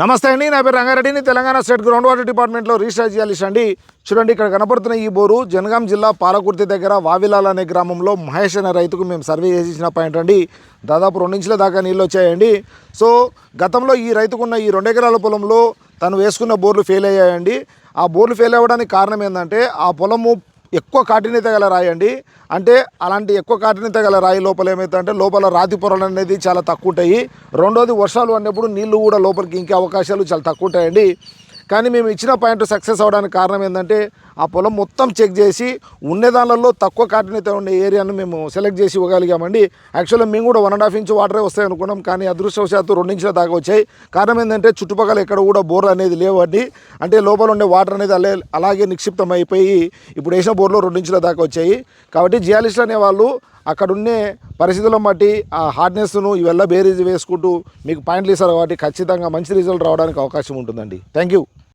నమస్తే అండి నా పేరు రంగారెడ్డిని తెలంగాణ స్టేట్ గ్రౌండ్ వాటర్ డిపార్ట్మెంట్లో రీఛార్జ్ చేయాలి అండి చూడండి ఇక్కడ కనపడుతున్న ఈ బోరు జనగాం జిల్లా పాలకుర్తి దగ్గర వావిలాల్ అనే గ్రామంలో మహేష్ అనే రైతుకు మేము సర్వే చేసి ఇచ్చిన పాయింట్ అండి. దాదాపు రెండు ఇంచుల దాకా నీళ్ళు వచ్చాయండి. సో గతంలో ఈ రైతుకున్న ఈ రెండు ఎకరాల పొలంలో తను వేసుకున్న బోర్లు ఫెయిల్ అయ్యాయండి. ఆ బోర్లు ఫెయిల్ అవ్వడానికి కారణం ఏంటంటే ఆ పొలము ఎక్కువ కాఠిన్యత గల రాయి అండి అంటే అలాంటి ఎక్కువ కాఠిన్యత గల రాయి లోపల ఏమవుతుందంటే లోపల రాతి పొరలు అనేది చాలా తక్కువ ఉంటాయి. రెండోది వర్షాలు అన్నప్పుడు నీళ్ళు కూడా లోపలికి ఇంకే అవకాశాలు చాలా తక్కువ ఉంటాయండి. కానీ మేము ఇచ్చిన పాయింట్ సక్సెస్ అవ్వడానికి కారణం ఏంటంటే ఆ పొలం మొత్తం చెక్ చేసి ఉండే దానిలో తక్కువ కాఠిన్యత ఉండే ఏరియాను మేము సెలెక్ట్ చేసి ఇవ్వగలిగామండి. యాక్చువల్గా మేము కూడా వన్ అండ్ హాఫ్ ఇంచ్ వాటరే వస్తాయి అనుకున్నాం కానీ అదృష్టవశాత్తు రెండు ఇంచుల దాకా వచ్చాయి. కారణం ఏంటంటే చుట్టుపక్కల ఎక్కడ కూడా బోర్లు అనేది లేవండి. అంటే లోపల ఉండే వాటర్ అనేది అలే అలాగే నిక్షిప్తం అయిపోయి ఇప్పుడు వేసిన బోర్లో రెండు ఇంచుల దాకా వచ్చాయి. కాబట్టి జియాలిస్టులు అనే వాళ్ళు అక్కడ ఉండే పరిస్థితులను బట్టి ఆ హార్డ్నెస్ను ఇవల్ల బేరీజ్ వేసుకుంటూ మీకు పాయింట్లు ఇస్తారు కాబట్టి ఖచ్చితంగా మంచి రిజల్ట్ రావడానికి అవకాశం ఉంటుందండి. Thank you